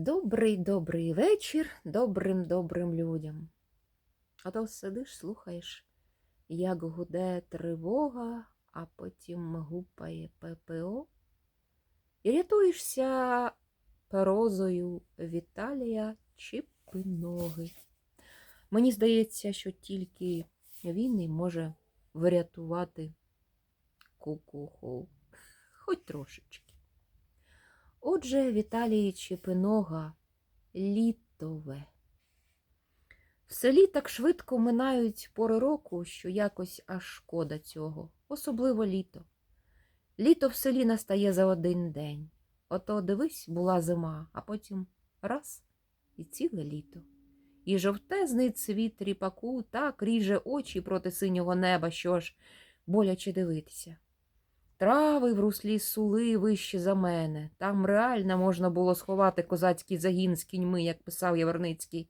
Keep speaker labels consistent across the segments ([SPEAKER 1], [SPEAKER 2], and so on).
[SPEAKER 1] Добрий добрий вечір добрим добрим людям. А то сидиш, слухаєш, як гуде тривога, а потім гупає ППО, і рятуєшся перозою Віталія Чіпиноги. Мені здається, що тільки він і може врятувати кукуху, хоч трошечки. Отже, Віталій Чепинога літове. В селі так швидко минають пори року, що якось аж шкода цього, особливо літо. Літо в селі настає за один день. Ото дивись, була зима, а потім раз і ціле літо. І жовтезний цвіт ріпаку так ріже очі проти синього неба, що ж боляче дивитися. Трави в руслі сули вище за мене. Там реально можна було сховати козацький загін з кіньми, як писав Яворницький.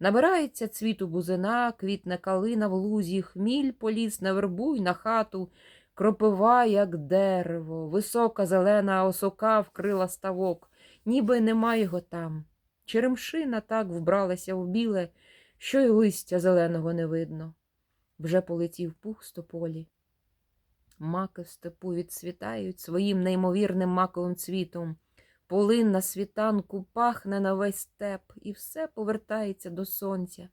[SPEAKER 1] Набирається цвіту бузина, квітне калина в лузі, хміль поліз на вербу й на хату, кропива, як дерево, висока зелена осока вкрила ставок, ніби нема його там. Черемшина так вбралася в біле, що й листя зеленого не видно. Вже полетів пух з тополі. Маки в степу відцвітають своїм неймовірним маковим цвітом. Полин на світанку пахне на весь степ, і все повертається до сонця.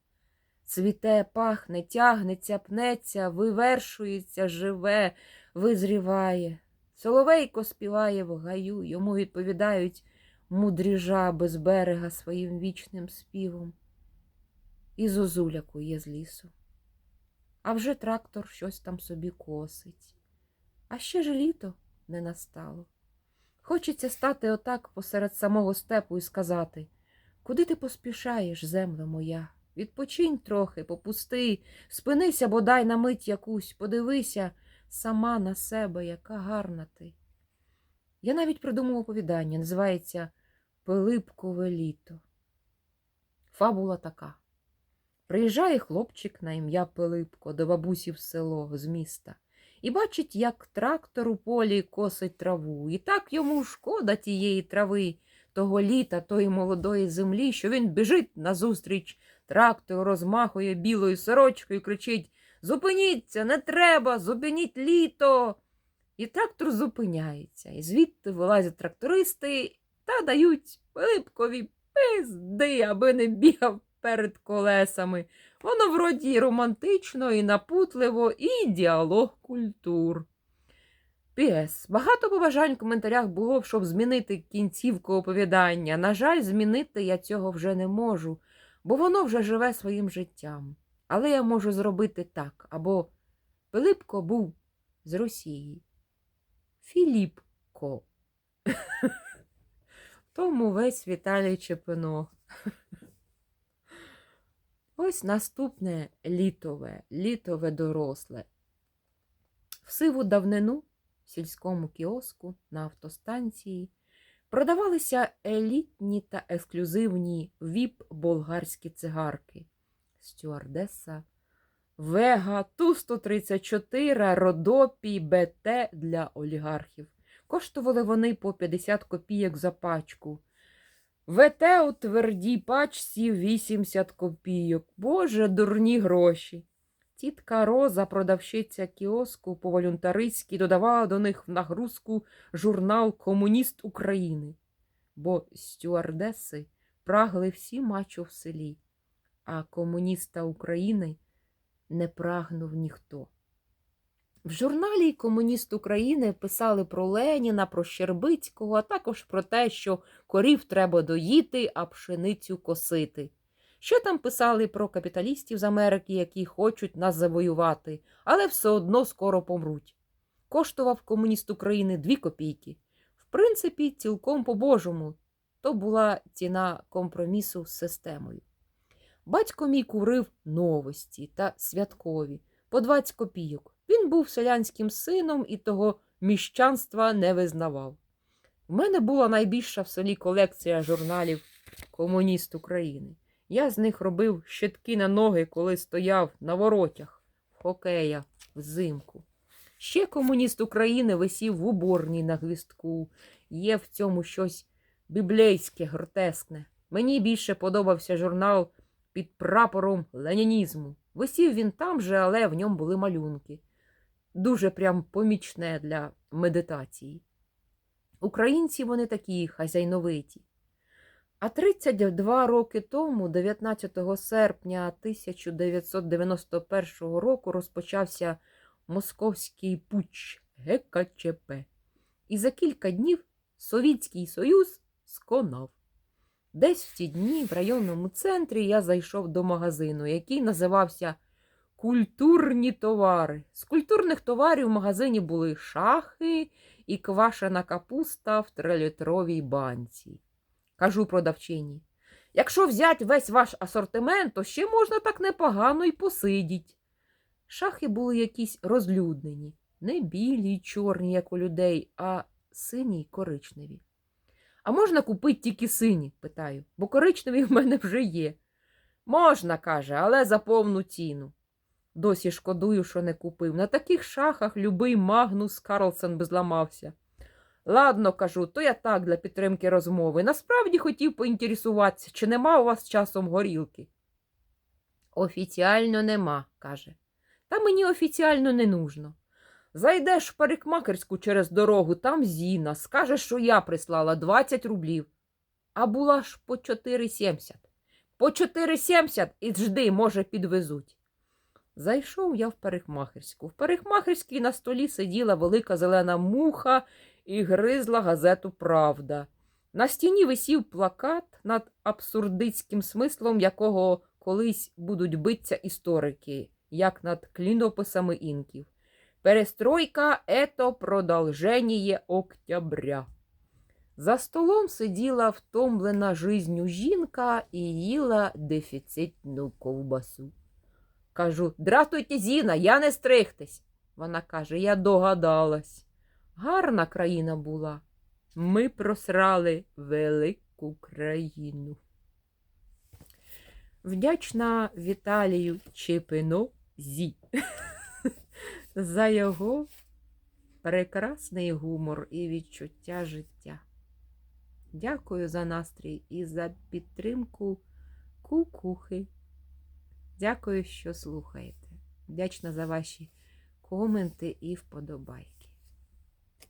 [SPEAKER 1] Цвіте, пахне, тягнеться, пнеться, вивершується, живе, визріває. Соловейко співає в гаю, йому відповідають мудрі жаби з берега своїм вічним співом. І зозуля кує з лісу. А вже трактор щось там собі косить. А ще ж літо не настало. Хочеться стати отак посеред самого степу і сказати Куди ти поспішаєш, земле моя? Відпочинь трохи, попусти, спинися бодай на мить якусь, подивися сама на себе, яка гарна ти. Я навіть придумав оповідання, називається Пилипкове літо. Фабула така. Приїжджає хлопчик на ім'я Пилипко до бабусі в село з міста і бачить, як трактор у полі косить траву. І так йому шкода тієї трави, того літа, тої молодої землі, що він біжить назустріч трактору, розмахує білою сорочкою кричить Зупиніться, не треба, зупиніть літо. І трактор зупиняється, і звідти вилазять трактористи та дають Пилипкові пизди, аби не бігав перед колесами. Воно вроді романтично, і напутливо, і діалог культур. Піс. Багато побажань в коментарях було б, щоб змінити кінцівку оповідання. На жаль, змінити я цього вже не можу, бо воно вже живе своїм життям. Але я можу зробити так. Або Пилипко був з Росії. Філіпко. Тому весь Віталій Чепиног. Ось наступне літове, літове доросле. В сиву давнину в сільському кіоску на автостанції продавалися елітні та ексклюзивні віп-болгарські цигарки. Стюардеса, Вега, Ту-134, Родопій, БТ для олігархів. Коштували вони по 50 копійок за пачку. ВТ у твердій пачці 80 копійок. Боже, дурні гроші. Тітка Роза, продавщиця кіоску по волюнтаристськи, додавала до них в нагрузку журнал Комуніст України, бо стюардеси прагли всі мачо в селі, а комуніста України не прагнув ніхто. В журналі Комуніст України писали про Леніна, про Щербицького, а також про те, що корів треба доїти, а пшеницю косити. Що там писали про капіталістів з Америки, які хочуть нас завоювати, але все одно скоро помруть. Коштував комуніст України дві копійки. В принципі, цілком по-божому. То була ціна компромісу з системою. Батько мій курив новості та святкові по 20 копійок. Він був селянським сином і того міщанства не визнавав. В мене була найбільша в селі колекція журналів Комуніст України. Я з них робив щитки на ноги, коли стояв на воротях хокея взимку. Ще комуніст України висів в уборній на гвістку. Є в цьому щось біблейське, гротескне. Мені більше подобався журнал під прапором ленінізму. Висів він там же, але в ньому були малюнки. Дуже прям помічне для медитації. Українці вони такі хазяйновиті. А 32 роки тому, 19 серпня 1991 року, розпочався московський путч ГКЧП. І за кілька днів Совітський Союз сконав. Десь в ті дні в районному центрі я зайшов до магазину, який називався Культурні товари. З культурних товарів в магазині були шахи і квашена капуста в трилітровій банці. Кажу продавчині. Якщо взяти весь ваш асортимент, то ще можна так непогано й посидіть. Шахи були якісь розлюднені, не білі й чорні, як у людей, а сині й коричневі. А можна купити тільки сині? питаю, бо коричневі в мене вже є. Можна, каже, але за повну ціну. Досі шкодую, що не купив. На таких шахах любий Магнус Карлсон би зламався. Ладно, кажу, то я так для підтримки розмови. Насправді хотів поінтересуватися, чи нема у вас часом горілки. Офіціально нема, каже. Та мені офіціально не нужно. Зайдеш в парикмахерську через дорогу, там Зіна, скаже, що я прислала 20 рублів. А була ж по 4,70. По 4,70 і жди, може, підвезуть. Зайшов я в парикмахерську. В парикмахерській на столі сиділа велика зелена муха і гризла газету Правда. На стіні висів плакат над абсурдистським смислом, якого колись будуть битися історики, як над клінописами інків. Перестройка – это продовження октября. За столом сиділа втомлена жизнью жінка і їла дефіцитну ковбасу. Кажу, дратуйте, Зіна, я не стригтесь. Вона каже, я догадалась. Гарна країна була. Ми просрали велику країну. Вдячна Віталію Чепино Зі за його прекрасний гумор і відчуття життя. Дякую за настрій і за підтримку кукухи. Дякую, що слухаєте. Вдячна за ваші коменти і вподобайки.